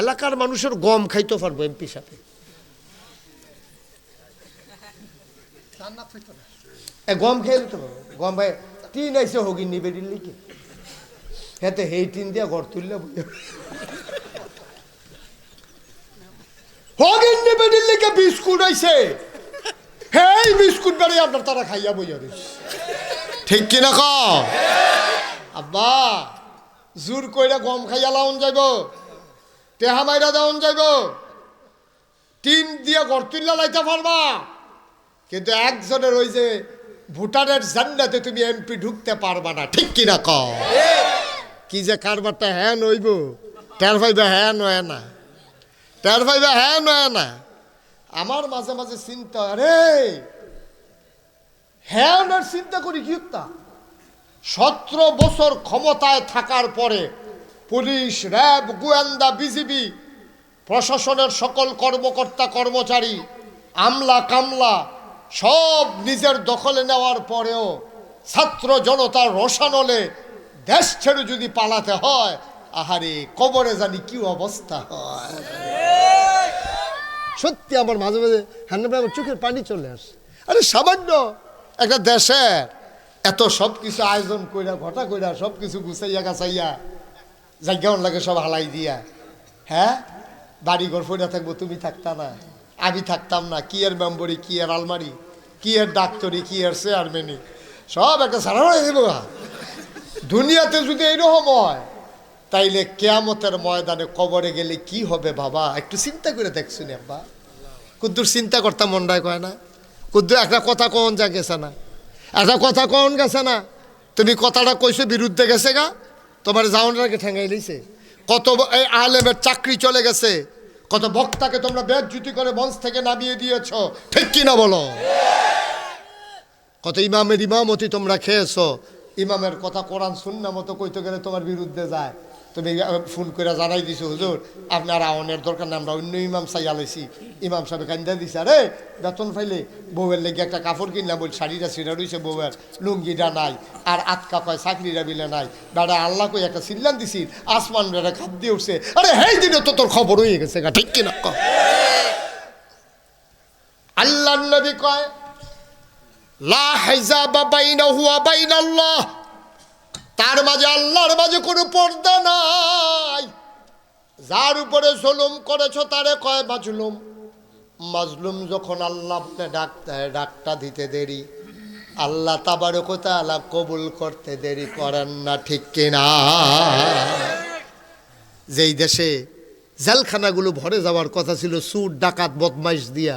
এলাকার মানুষের গম খাইতে পারব এমপি সাথে। এ গম খেয়ে নিতে পারব। গম ভাই টিন আইসে হগি নিবে দিল্লিকে হেতে হেই টিন দিয়া ঘর তুললে হগিন নিবে দিল্লিকে বিস্কুট আইছে। হেই বিস্কুট বেড়ে আপনার তারা খাইয়া বইয়া দিস ঠিক কিনা ক আব্বা জোর কইরা গম খাইয়া লাউন যাইব। টেহা মাইরা দেওয়ান যাইব। টিম দিয়ে ঘর তুললা লাইতে পারবা। কিন্তু একজনের ওই যে ভুটানের জান্নাতে তুমি এমপি ঢুকতে পারবা না, ঠিক কিনা ক কি যে কারবারটা হ্যাঁ নইব টের পাইবে হ্যাঁ নয় না। টের পাইবে হ্যাঁ নয় না। আমার মাঝে মাঝে চিন্তা আরে হ্যাঁ চিন্তা করি কি সতেরো বছর ক্ষমতায় থাকার পরে পুলিশ, র্যাব, গোয়েন্দা, বিজিবি, প্রশাসনের সকল কর্মকর্তা, কর্মচারী, আমলা, কামলা, সব নিজের দখলে নেওয়ার পরেও ছাত্র জনতার রোশানলে দেশ ছেড়ে যদি পালাতে হয়, আহারে, কবরে জানি কি অবস্থা হয়। সত্যি আমার মাঝে মাঝে হ্যান্ড আমার চোখের পানি চলে আসে। আরে সামান্য একটা দেশের এত সব কিছু আয়োজন কইরা, ঘটা কইরা সব কিছু গুছাইয়া, গাছাইয়া জায়গাও লাগে সব হালাই দিয়া। হ্যাঁ বাড়ি ঘর ফইরা থাকব, তুমি থাকতা না। আমি থাকতাম না। কি এর মেম্বরি, কি এর আলমারি, কি এর ডাক্তারি, কি এর চেয়ারম্যানি সব একটা সারা হয়ে দেবো দুনিয়াতে যদি এইরকম হয়, তাইলে কেয়ামতের ময়দানে কবরে গেলে কি হবে বাবা? একটু চিন্তা করে দেখছুন আব্বা। কুদ্দুর চিন্তা করতাম মন্ডায় কয় না। কুদ্দুর, একটা কথা কন যা গেছে না? একটা কথা কন গেছে না? তুমি কথাটা কইছো বিরুদ্ধে গেছে গা? তোমার জাউনরাকে ঠেঙ্গাই লইছে কত এই আলেমের চাকরি চলে গেছে। কত বক্তাকে তোমরা বেজ্জুতি করে মঞ্চ থেকে নামিয়ে দিয়েছ। ঠিক কি না বলো? কত ইমামের ইমামতি তোমরা খেয়েছ। ইমামের কথা কোরআন শুননা মতো কইতে গেলে তোমার বিরুদ্ধে যায়। তুমি ফোন করে জানাই দিছো, হুজুর, আপনার আওনের দরকার না আমরা অন্য ইমাম চাই আলাইছি। ইমাম সাহেব কান্দা দিছে, আরে, বেতন ফাইলে বউয়ের লেগে একটা কাপড় কিনলাম, বল, শাড়িটা ছিঁড়া রয়েছে বউয়ের, লুঙ্গিটা নাই, আর আটকা কয় চাকরিটা বিলে নাই। বেড়া, আল্লাহ কই একটা সিল্লান দিছি, আসমান বেড়া খাপ দিয়ে উঠছে। আরে হেই দিনে তো তোর খবর হয়ে গেছে ঠিক কিনা ক আল্লাহ নবী কয়, লা হাইজাবা বাইনাহু ওয়া বাইনাল্লাহ। তার মাঝে আল্লাহর মাঝে কোনো পর্দা নাই। যার উপরে জুলুম করেছ, তারে কয় মাজলুম? মাজলুম যখন আল্লাহ ডাকতে ডাকটা দিতে দেরি। আল্লাহ তাবারকতা আল্লাহ কবুল করতে দেরি, করেন না ঠিক কিনা? যেই দেশে জেলখানাগুলো ভরে যাওয়ার কথা ছিল সুর ডাকাত, বদমাইশ দিয়া,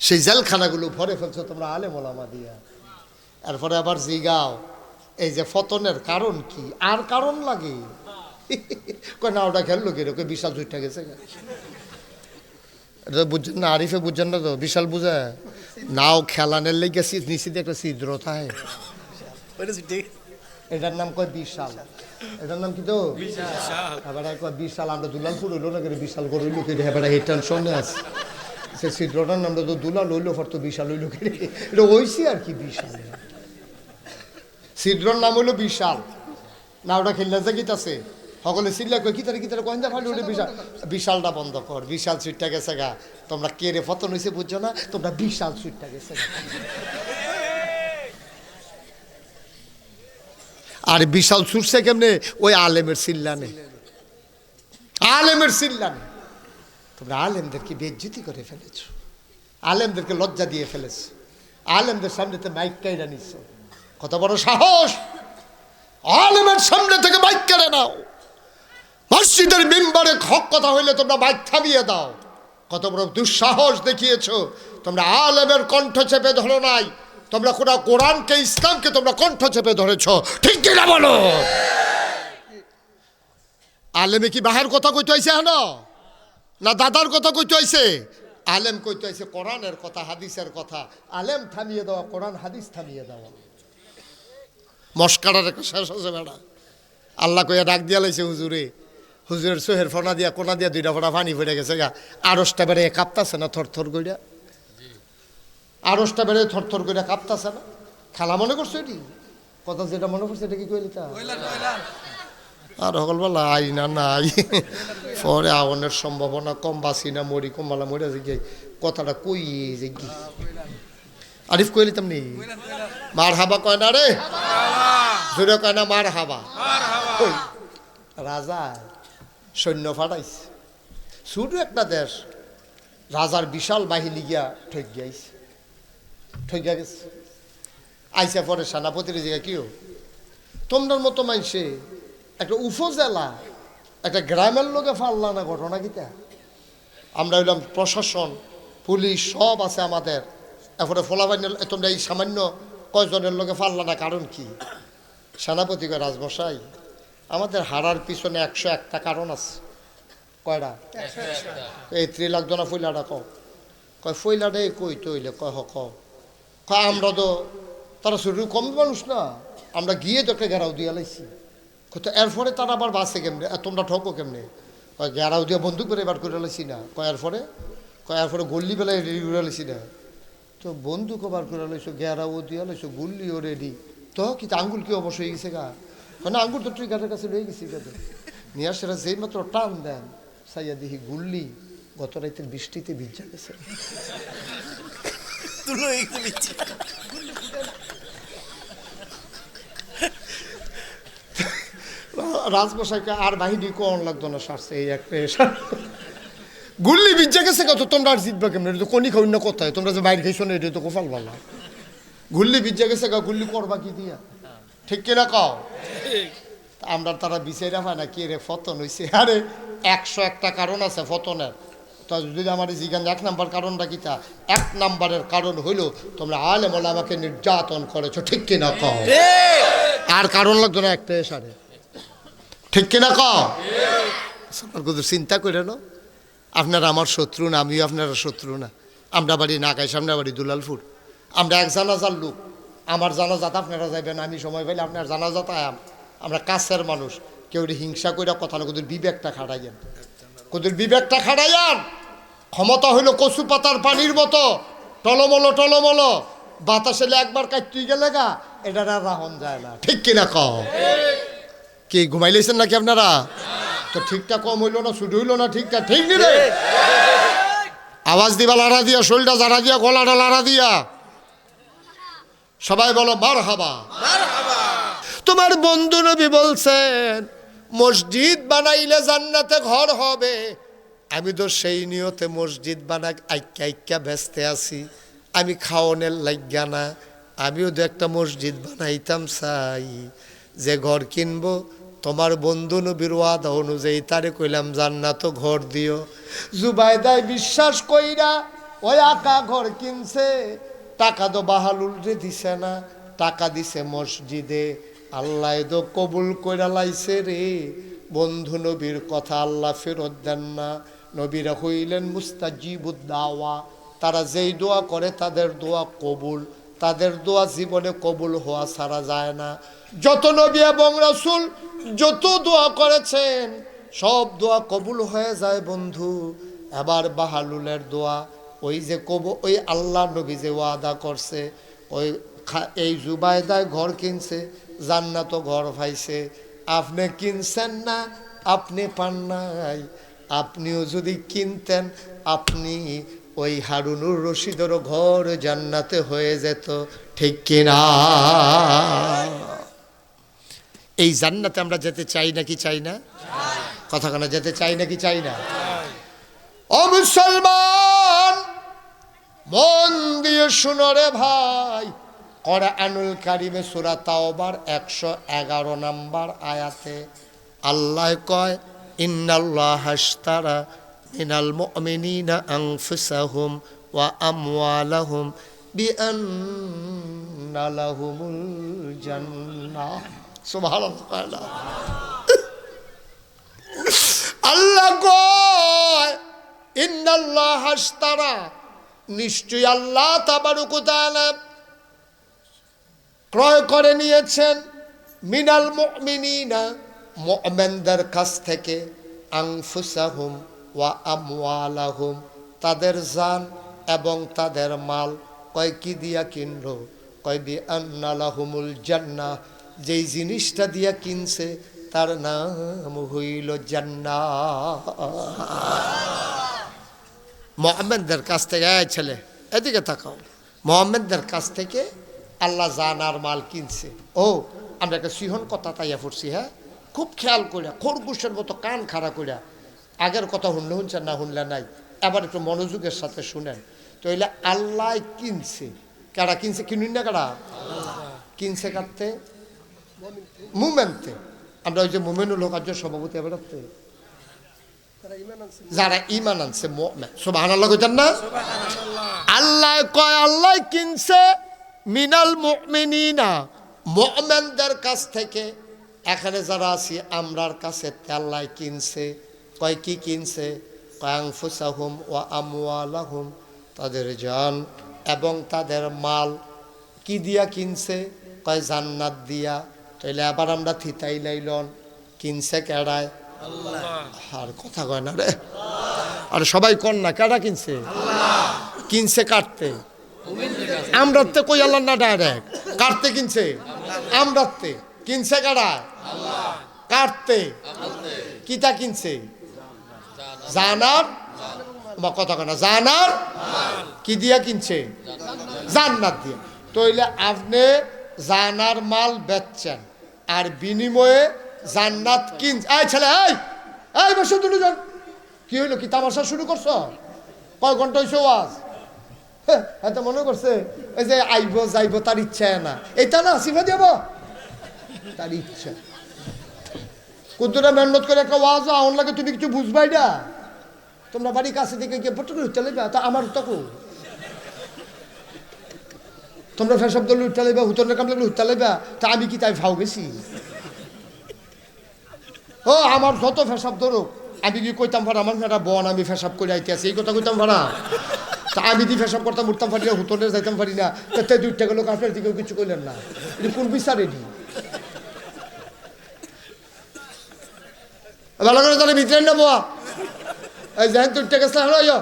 সেই জেলখানাগুলো ভরে ফেলছো তোমরা আলে মোলামা দিয়া। এরপরে আবার জিগাও। এই যে ফতনের কারণ কি? আর কারণ লাগে? কয় না ওটা খেললো কি রে বিশাল জুইটা গেছে। এটা বুঝছেন না আরিফে বুঝছেন না তো বিশাল বুঝে। নাও খেলানের লেগে একটা ছিদ্র থাকে। এটার নাম কয় বিশাল। এটার নাম কি তো? এবার কয় বিশাল আমরা দুলালপুর হইল না বিশাল করে হইল কিন্তু এবার এই টেনশনে আছে। সে ছিদ্রটার নামটা তো দুলাল হইল ফর তো বিশাল হইল কি এটা ওইসি আর কি বিশাল? ছিদ্রর নাম হইল বিশাল। না, ওটা খেললে যে গীতাছে সকলে চিল্লা কই কিতারে কিতারে কয়েন ফালি উঠে বিশাল? বিশালটা বন্ধ কর, বিশাল সুইটটা গেছে গা। তোমরা কে রে, ফতন হয়েছে বুঝছ না? তোমরা বিশাল সুইটটা গেছে গা। আর বিশাল ছুটছে কেমনে? ওই আলেমের সিল্লানে আলেমের সিল্লানে তোমরা আলেমদেরকে বেজ্জুতি করে ফেলেছ। আলেমদেরকে লজ্জা দিয়ে ফেলেছ। আলেমদের সামনেতে মাইক কাইরা নিচ্ছ কত বড় সাহস। আলেমের সামনে থেকে মাইক কেড়ে নাও। মসজিদের মেম্বারে হক কথা হইলে তোমরা মাইক থামিয়ে দাও। কত বড় দুঃসাহস দেখিয়েছো। তোমরা আলেমের কণ্ঠ চেপে ধরো নাই। তোমরা কোন কোরআনকে, ইসলামকে তোমরা কণ্ঠ চেপে ধরেছ। ঠিক কিনা বলো? আলেমে কি বাহের কথা কইতে হয়েছে হ্যাঁ না দাদার কথা কইতে হয়েছে আলেম কইতে হয়েছে কোরআনের কথা, হাদিসের কথা। আলেম থামিয়ে দেওয়া কোরআন, হাদিস থামিয়ে দেওয়া মস্কারার একটা শেষ আছে বেড়া। আল্লাহ কইয়া ডাক দিয়া লাইছে হুজুরে। হুজুরের সোহের ফোনা দিয়া, কোনা দিয়া দুইটা ফোনা পানি পড়ে গেছে গা। আরসটা বেড়ে কাঁপতাছে না থর থর কইরা? আরসটা বেড়ে থর থর কইরা কাঁপতাছে না? খেলা মনে করছ এটি? কথা যেটা মনে করছে এটা কি কইলি তা? আর সকালবেলা আই না নাই। পরে আওয়ানের সম্ভাবনা কম বাসি না, মরি কমালা মরে যে কথাটা কই যে আরিফ কইলি তেমনি। মার হাবা কয় না রে? জোরে কয় না মার হাবা রাজা সৈন্য ফাটাইছে। ছোট একটা দেশ, রাজার বিশাল বাহিনী গিয়া ঠক গিয়াইছে। ঠক গিয়া গেছে। আইসা পরে সেনাপতির জায়গা কিও তোমার মতো মাইসে একটা উপজেলা একটা গ্রামের লোকে ফাল্লা না ঘটনা কিতা? আমরা হইলাম প্রশাসন, পুলিশ, সব আছে আমাদের। এরপরে ফলাবাইন তোমরা এই সামান্য কয়জনের লোকে ফাল্লা না কারণ কি? সেনাপতি কয় রাজমশাই আমাদের হারার পিছনে একশো একটা কারণ আছে। কয়টা এই ত্রি লাখ জনা ফইলাটা ক কয় ফইলাটাই কই তৈলে কয় হ ক কয় আমরা তো তারা শুধু কম মানুষ না। আমরা গিয়ে তোকে ঘেরাও দিয়ে লাইছি। কত এরপরে তারা আবার বাসে কেমনে? তোমরা ঠকো কেমনে? কয় ঘেরাও দিয়ে বন্ধু করে এবার করে লাইছি না। কয় এরপরে? কয় এরপরে গল্লি বেলায় রেডি করে লাইছি না। তো বন্দুক বার করে লাইছো ঘেরাও দিয়ে লাইছো গুল্লিও রেডি তো কি তা আঙ্গুল কি অবশ্যই হয়ে গেছে গা? মানে আঙ্গুল তো ট্রিগারের কাছে রয়ে গেছি গাতে নিয়ে আসে যেই মাত্র টান দেন সাইয়া দেখি গুল্লি গত রাতের বৃষ্টিতে ভিজা গেছে। রাজমশাইকে আর বাহিনী কোন লাগতো না সারছে এই একটা সার গুল্লি বিজ্জা গেছে কত? তোমরা আর জিতবা কেমন? এটা তো কোনি খাই না কোথায় তোমরা যে বাইরে খাইছো না এটা তো কোফাল বালা গুল্লি বিজ্জা গেছে গা গুল্লি করবা কি দিয়া? ঠিক কিনা কও? আমরা তারা বিচাইরা পায় না কে রে ফতন হইছে? আরে একশো একটা কারণ আছে ফতনের। তো যদি আমার জিগান এক নাম্বার কারণটা কি তা? এক নাম্বারের কারণ হইল তোমরা আলে বলে আমাকে নির্যাতন করেছ। ঠিক কিনা কও? আর কারণ লাগতো না একটা সারে। ঠিক কিনা ক আমার কিন্তু চিন্তা করে না আপনারা আমার শত্রু না আমিও আপনারা শত্রু না। আমরা বাড়ি নাগাই সামনে বাড়ি দুলালপুর। আমরা এক জানাজার লোক। আমার জানাজাত আপনারা যাবেন আমি সময় পাইলে আপনার জানাজাত আয়াম। আমরা কাছের মানুষ। কেউ হিংসা করে কথা না কোদের বিবেকটা খাটাইয়েন। কোদের বিবেকটা খাটাইয়ান। ক্ষমতা হইল কচু পাতার পানির মতো। টলমলো টলমলো। বাতাস একবার কাটতে গেলে গা এটা রাহন যায় না। ঠিক কিনা কও? কি ঘুমাই লেছেন নাকি আপনারা? তো ঠিকঠাক কম হইল না শুধু হইল না ঠিকটা ঠিক নি আওয়াজ দিবা লাড়া দিয়া শরীরটা জারা দিয়া গলাটা লাড়া দিয়া। সবাই বলো মার হাবা তোমার বন্ধু নবী বলছেন মসজিদ বানাইলে জান্নাতে ঘর হবে। আমি তো সেই নিয়তে মসজিদ বানা আইক্যা আইক্যা ব্যস্তে আছি। আমি খাওয়ানের লাগিয়া না আমিও তো একটা মসজিদ বানাইতাম চাই। যে ঘর কিনবো তোমার বন্ধু নবীর ওয়াদা অনুযায়ী তারে কইলাম, জান্নাত ঘর দিও। জুবাইদাই বিশ্বাস কইরা ওই আকা ঘর কিনছে। টাকা তো বাহালুল রে দিছে না, টাকা দিছে মসজিদে। আল্লাহ তো কবুল কইরা লাইছে রে। বন্ধু নবীর কথা আল্লাহ ফেরত দেন না। নবীরা হইলেন মুস্তাজিবুদ দাওয়া। তারা যেই দোয়া করে তাদের দোয়া কবুল। তাদের দোয়া জীবনে কবুল হওয়া ছাড়া যায় না। যত নবী এবং রাসূল যত দোয়া করেছেন, সব দোয়া কবুল হয়ে যায় বন্ধু। এবার বাহালুলের দোয়া, ওই যে কব, ওই আল্লাহ নবী যে ওয়াদা করছে, ওই এই জুবায়দায় ঘর কিনছে, জান্নাত ঘর পাইছে। আপনি কিনছেন না, আপনি পান নাই। আপনিও যদি কিনতেন, আপনি ওই হারুনুর রশিদেরও ঘর জান্নাতে হয়ে যেত, ঠিক কিনা? এই জান্নাতে আমরা যেতে চাই নাকি চাই না? কথা কেন যেতে চাই নাকি চাই না? ও মুসলমান, মন দিয়ে শুনো রে ভাই করা আনুল কারিমে সুরা তাওবার একশো এগারো নাম্বার আয়াতে আল্লাহ কয়, ইন্নাল্লাহ হাস্তারা মিনাল মুমিনিনা আনফুসাহুম ওয়া আমওয়ালাহুম বিআন্না লাহুমুল জান্নাহ সুবহানাল্লাহ আল্লাহ কয়, ইন্নাল্লাহ হাস্তারা নিশ্চয়ই আল্লাহ তাবারুক তাআলা ক্রয় করে নিয়েছেন। মিনাল মুমিনিনা, মুমিনদের কাছ থেকে আনফুসাহুম ওয়া আমওয়ালাহুম, তাদের জান এবং তাদের মাল কয় কি দিয়া কিনল? কয় বি আন্নালাহুমুল জান্নাহ যেই জিনিসটা দিয়া কিনছে তার নাম হইল জান্নাত মোহাম্মদদের কাছ থেকে, এই ছেলে, এদিকে তাকাও। মোহাম্মদদের কাছ থেকে আল্লাহ জানার মাল কিনছে। ও, আমরা একটা সিহন কথা তাইয়া পড়ছি হ্যাঁ? খুব খেয়াল করিয়া খরগোশের মতো কান খাড়া করিয়া আগের কথা শুনলে শুনছেন না শুনলে নাই। এবার একটু মনোযোগের সাথে শুনেন। তো এলে আল্লাহ কিনছে। কারা কিনছে? কিনুন না কারা? কিনছে কাটতে মুমেন্টে আমরা ওই যে মুমেনুল হক আজকের সভাপতি এবার যারা ইমান আনছে সুবাহ আল্লাহ কইতেন না? আল্লাহ কয় আল্লাহ কিনছে মিনাল মুমিনিনা। মুমিনদের কাছ থেকে। এখানে যারা আছি আমরার কাছে আল্লাহ কিনছে। কয় কি কিনছে? কয়াংফুসাহুম ও আমওয়ালাহুম। তাদের জান এবং তাদের মাল কি দিয়া কিনছে? কয় জান্নাত দিয়া। তাইলে আবার আমরা থিতাই লাইলন। কিনছে কেড়ায়? আর কথা কয় না রে। আর সবাই কন না কেডা কিনছে? কিনছে কাটতে। আমরাতে কই আল্লাহ না ডাইরেক্ট কাটতে কিনছে? আমরাতে কিনছে কারা কাটতে। কিতা কিনছে? জানার? কথা কয় না, জানার? কি দিয়া কিনছে? জান্নাত দিয়া। তইলে আপনি জানার মাল বেচছেন আর বিনিময়ে জান্নাত কিন এই ছেলে, এই! এই, বসে দুজন। কি হইল, কি তামাশা শুরু করছ? কয় ঘণ্টা হইছে ওয়াজ? এত মনে করছে, এই যে আইব যাইব তার ইচ্ছা না। এটা না সিফা দিব? তার ইচ্ছা। কুদ্দুরা মেহনত করে একটা ওয়াজ আউন লাগে, তুমি কিছু বুঝবাই না। তোমরা বাড়ির কাছে দিকে গিয়ে পট্ট উঠতে তা আমার তকু তোমরা ফেসব দল উঠতে হুতনের কাম লাগলে উঠতে লাইবা? তা আমি কি তাই ভাও গেছি ও, আমার যত ফেসাব ধরুক, আমি কি কইতাম ভাড়া? আমার মেয়েরা বন, আমি ফেসাব করে আইতে আছি এই কথা কইতাম ভাড়া? তা আমি দি ফেসাব করতাম, উঠতাম পারি না হুতনে যাইতাম পারি না তাতে দুইটা গেল, আপনার দিকেও কিছু কইলেন না। এটা কোন বিচার এটি? ভালো করে তাহলে ভিতরে নেব এই যাই দুইটা গেছে হলো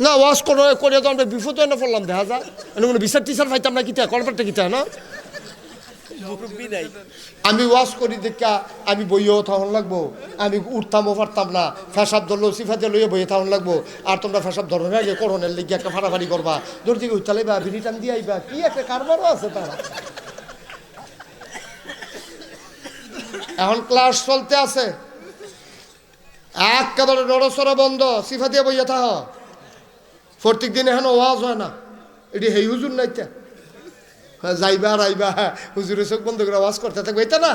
না ওয়াশ করে করে তো আমরা বিপদ না পড়লাম দেখা যায় এনে কোনো বিচার টিচার পাইতাম না কিতা কলপারটা কিতা না আমি ওয়াশ করি দেখা আমি বইও থাকুন লাগবো আমি উঠতামও পারতাম না ফেসাব ধরলো সিফাতে লইয়ে বইয়ে থাকুন লাগবো আর তোমরা ফেসাব না আগে করোনের লিগে একটা ফাড়াফাড়ি করবা দূর থেকে উঠতে লাইবা বিড়ি টান দিয়ে আইবা কি একটা কারবারও আছে তারা এখন ক্লাস চলতে আছে। একেবারে নড়সড় বন্ধ, সিফা দিয়ে বইয়া থাহ প্রত্যেক দিন এখন ওয়াজ হয় না। এটি হেই হুজুর নাইতে যাইবা আর আইবা হুজুরের চোখ বন্ধ করে ওয়াজ করতে থাকবে, এটা না।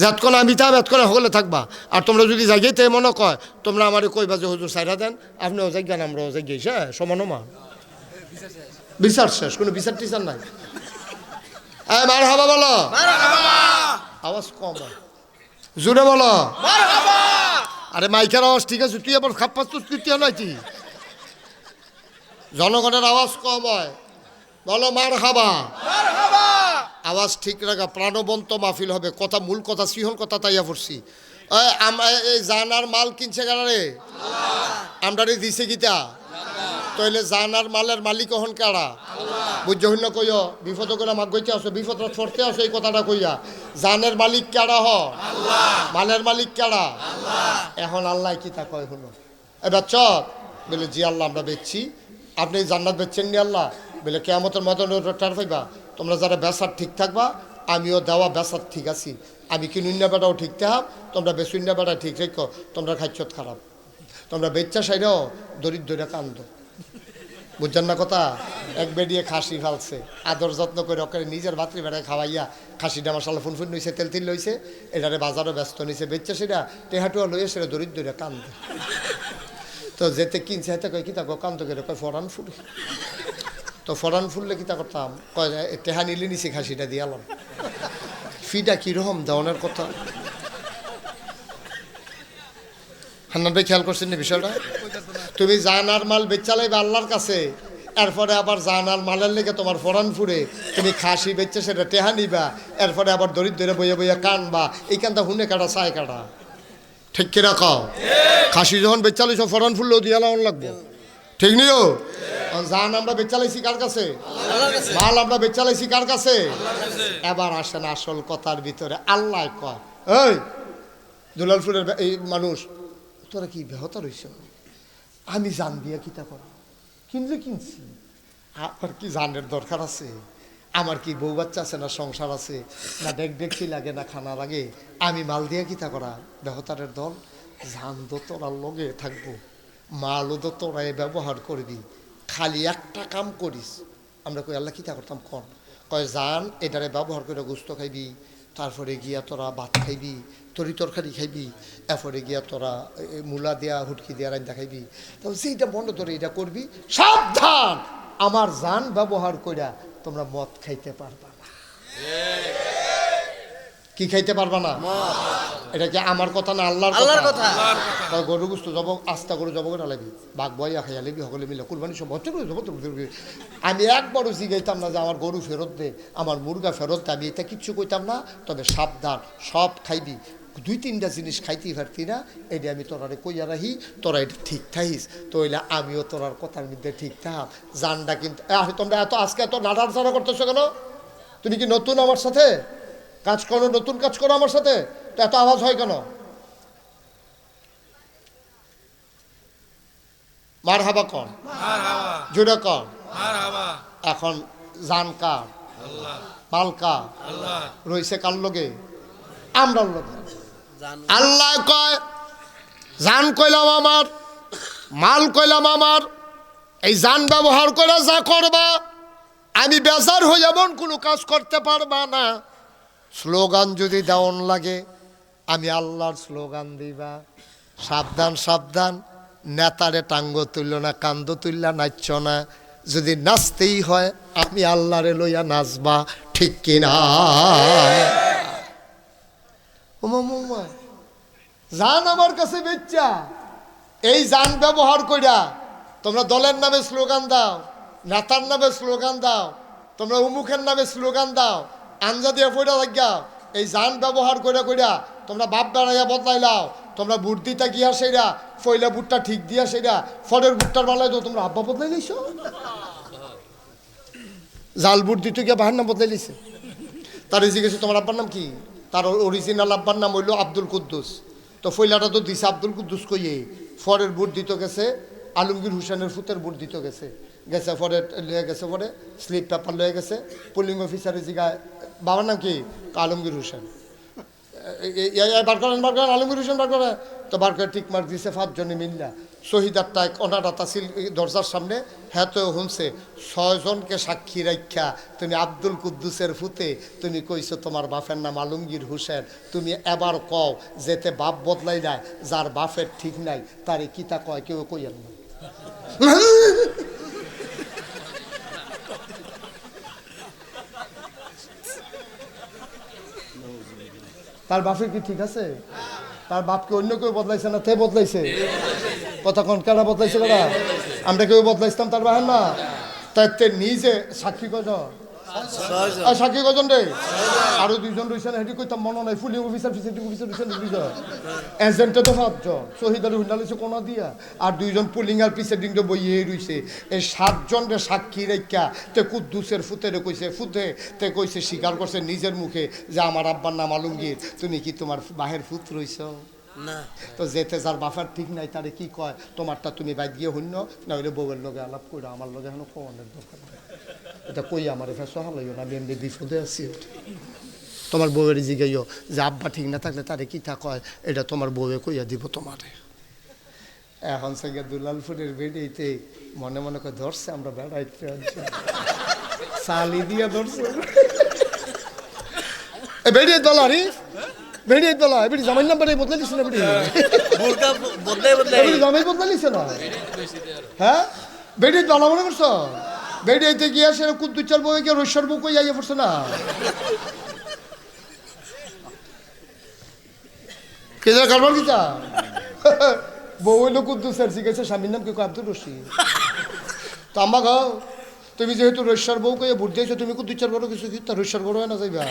যাতক্ষণ আমি থাম এতক্ষণ সকলে থাকবা। আর তোমরা যদি জাগিয়ে মনে কয়, তোমরা আমার কইবা যে হুজুর সাইরা দেন আপনি অজাজ্ঞান আমরা অজাজ্ঞাইস হ্যাঁ সমান মা বিচার শেষ, কোনো বিচার টিচার নাই। মার হাবা বলো। আওয়াজ কম হয়। জোরে বলো। আরে মাইকের আওয়াজ ঠিক আছে তুই আবার খাপ পাচ্ছ তুই তুই জনগণের আওয়াজ কম হয়। বলো মার হাবা আওয়াজ ঠিক রাখা প্রাণবন্ত মাহফিল হবে। কথা মূল কথা সিহন কথা তাইয়া পড়ছি এই জানার মাল কিনছে কারে আমরা দিছে গীতা তইলে জানার মালের মালিক হন কারা? বুঝছ হইন কইয় বিপদ করে মাগ গইতে আসো, বিপদ ছড়তে আসো, এই কথাটা কইয়া। জানের মালিক কারা হ? মালের মালিক কারা এখন আল্লাহ কি তা কয় হলো এবার চক বলে, জি আল্লাহ, আমরা বেচছি। আপনি জান্নাত বেচছেন নি আল্লাহ? বলে কেমতের মতন টার পাইবা। তোমরা যারা বেসার ঠিক থাকবা, আমিও দেওয়া বেসার ঠিক আছি। আমি কি কিনুন্যা বেটাও ঠিক থাক, তোমরা বেসুন্যা বেটা ঠিক রেখো। তোমরা খাইছত খারাপ। তোমরা বেচ্চা সাইডও দরিদ্র কান্দ। বুঝছেন না কথা? এক বেডিয়ে খাসি ফালছে। আদর যত্ন করে ওকে নিজের ভাতৃ বেড়ায় খাওয়াইয়া খাসিটা মশালা ফুন ফুন নইছে তেল তিল লইছে, এটারে বাজারও ব্যস্ত নিছে। বেচছে সেটা, টেহাটুয়া লইয়ে সেটা দরিদ্র কান্দে। তো যেতে কিনছে, হাতে কয় কি তা কান্দ করে কয়, ফরান ফুল। তো ফরান ফুললে কি তা করতাম? কয় টেহা নিলে নিছি খাসিটা দিয়ালাম ফিটা কীরকম দেওয়ানের কথা? হান্নান ভাই খেয়াল করছেন না বিষয়টা? তুমি জানার মাল বেচালাইবে আল্লাহর কাছে, এরপরে আবার জানার মালের লেগে তোমার ফরান ফুরে তুমি খাসি বেচছে সেটা টেহা নিবা, এরপরে আবার দরিদ্রে বইয়ে বইয়ে কানবা। এই কানটা হুনে কাটা চায় কাটা। ঠিক কি রাখো খাসি যখন বেচালি সব ফরান ফুললেও দিয়ে লাউন লাগবো। ঠিক নিও? জান আমরা বেচালাইছি কার কাছে? মাল আমরা বেচালাইছি কার কাছে? এবার আসেন আসল কথার ভিতরে, আল্লাহ কয়, এই দুলালপুরের এই মানুষ তোরা কি বেহতা রইছ? আমি জান দিয়া কিতা করা কিনলে কিনছি। আমার কি জানের দরকার আছে? আমার কি বউ বাচ্চা আছে না সংসার আছে? না ডেক ডেকছি লাগে না খানা লাগে? আমি মাল দিয়া কিতা করা? বেহতারের দল, জান তো তোরার লগে থাকব। মালও তো তোরাই ব্যবহার করবি। খালি একটা কাম করিস। আমরা কই, আল্লাহ কিতা করতাম? কন কয়, জান, এটারে ব্যবহার করে গুস্ত খাইবি। তারপরে গিয়া তোরা ভাত খাইবি, তরি তরকারি খাইবি, এরপরে গিয়া তোরা মূলা দেয়া, হুটকি দেয়া রান্না খাইবি। তো সেইটা বন্ধ তোরা এটা করবি। সাবধান! আমার যান ব্যবহার কইরা তোমরা মদ খাইতে পারবা না। কি খাইতে পারবা না? এটা কি আমার কথা না আল্লাহর আল্লাহর কথা? গরু গুস্ত যাব আস্তা গরু যাব করে লাগবি। বাঘ বইয়া খাইয়া লাগবি সকলে মিলে কুরবানি সব হচ্ছে করে জব আমি একবারও জিগাইতাম না যে আমার গরু ফেরত দে আমার মুরগা ফেরত দে আমি এটা কিচ্ছু কইতাম না। তবে সাবধান সব খাইবি। দুই তিনটা জিনিস খাইতেই পারতি না এটা আমি তোরারে কইয়া রাহি তোরা এটা ঠিক থাইস তইলে আমিও তোরার কথার মধ্যে ঠিক থাক জানটা কিন্তু তোমরা এত আজকে এত নাড়াচাড়া করতেছো কেন? তুমি কি নতুন আমার সাথে? কাজ করো নতুন কাজ করো আমার সাথে। তো এত আওয়াজ হয় কেন? মার হাবা কন জুড়ে কন এখন জান কার? মাল কার? রইছে কার লগে? আমরার লগে। আল্লাহ কয় জান কইলাম আমার মাল কইলাম আমার এই যান ব্যবহার করে যা করবা আমি বেজার হয়ে এমন কোনো কাজ করতে পারবা না। স্লোগান যদি দেওয়ান লাগে, আমি আল্লাহর স্লোগান দিবা। সাবধান সাবধান, নেতারে টাঙ্গ তুলল না, কান্দ তুললা নাচছ না। যদি নাচতেই হয়, আমি আল্লাহরে লইয়া নাচবা, ঠিক কিনা? ওমা জান আমার কাছে বেচ্চা। এই জান ব্যবহার কইরা তোমরা দলের নামে স্লোগান দাও, নেতার নামে স্লোগান দাও, তোমরা উমুখের নামে স্লোগান দাও। আঞ্জা দিয়ে পড়া লাগিয়া, এই জান ব্যবহার করে কইরা তোমরা বাপ বেড়াইয়া বদলাইলাও তোমরা বুট দিতা গিয়া সেরা, ফইলা বুটটা ঠিক দিয়া সেরা, ফলের বুটটার বেলায় তো তোমরা আব্বা বদলাই লইছ। জাল বুট দিতে গিয়া বাহার নাম বদলাই লিছে তার জিজ্ঞেস তোমার আব্বার নাম কি? তার অরিজিনাল আব্বার নাম হইল আব্দুল কুদ্দুস। তো ফইলাটা তো দিছে আব্দুল কুদ্দুস কইয়ে, ফরের বুট দিতে গেছে, আলমগীর হুসেনের ফুতের বুট দিতে গেছে। গেছে পরে লয়ে গেছে পরে স্লিপ পেপার লয়ে গেছে, পুলিং অফিসারের জিগায় বাবার নাম কি? আলমগীর হোসেন। বার করেন বার করেন, আলমগীর হোসেন বার করে। তো বার করে টিক মার্ক দিছে পাঁচজনে মিল্লা। শহীদার টাইক অনাটা তাসিল দরজার সামনে। হ্যাঁ তো হুনছে, ছয়জনকে সাক্ষী রাখা তুমি আব্দুল কুদ্দুসের ফুতে। তুমি কইছো তোমার বাপের নাম আলমগীর হোসেন। তুমি এবার কও, যেতে বাপ বদলাই নাই, যার বাপের ঠিক নাই, তারে কিতা কয়, কেউ কইয়েন না। তার বাপের কি ঠিক আছে? তার বাপকে অন্য কেউ বদলাইছে না তে বদলাইছে? কতক্ষণ কেন বদলাইছে কেনা আমরা কেউ বদলাইছিলাম তার বাহের না তাই নিজে সাক্ষী কজন সাক্ষী কজন রে? আরও দুইজন রয়েছে না? হেঁটে কইতাম মনে নাই ফুলিং অফিসার প্রিসাইডিং অফিসার রয়েছে না দুইজন এজেন্টে তো পাঁচজন শহীদ আলী হুন্ডালিছে কোনা দিয়া। আর দুইজন পুলিং আর প্রিসাইডিং তো বইয়ে রইছে এই সাতজন রে সাক্ষী রেখা তে কুদ্দুসের ফুতে রে কইছে ফুতে তে কইছে স্বীকার করছে নিজের মুখে যে আমার আব্বার নাম আলমগীর তুমি কি তোমার বাহের ফুত রইছ না। তো যেতে যার বাফার ঠিক নাই তারে কি কয়? তোমারটা তুমি বাইক গিয়ে হইন না। হইলে বউয়ের লগে আলাপ করে আমার লগে এখন কোয়ানের দরকার। এটা কই আমার? এফে সহালইও না আমি এমনি বিপদে আছি। তোমার বউয়ের জিগাইও যে আব্বা ঠিক না থাকলে তারে কি তা কয়? এটা তোমার বউয়ে কইয়া দিব তোমারে। এখন সঙ্গে দুলালপুরের বেড়েইতে মনে মনে করে ধরছে আমরা বেড়াইতে সালি দিয়া ধরছে। এ বেরিয়ে দলা রে বেরিয়ে দলা এবারে জামাই নাম্বারে বদলে না এবারে জামাই বদলে নিছে না? হ্যাঁ? বেরিয়ে দলা মনে করছ? বেরিয়েতে গিয়ে সে কুদ্দুচার বউ গিয়ে রৈশ্বর বউ কই যাইয়া পড়ছে না। কে জানে কারবার কি চা বউ হইল কুদ্দুসের শিখেছে স্বামীর নাম কি? আব্দুল রশিদ তো আম্মা গাও তুমি যেহেতু রৈশ্বর বউ কইয়া দিয়েছ, তুমি কুদ্দুচার বড় কিছু কি? তার রৈশ্বর বড় হয় না যাইবা।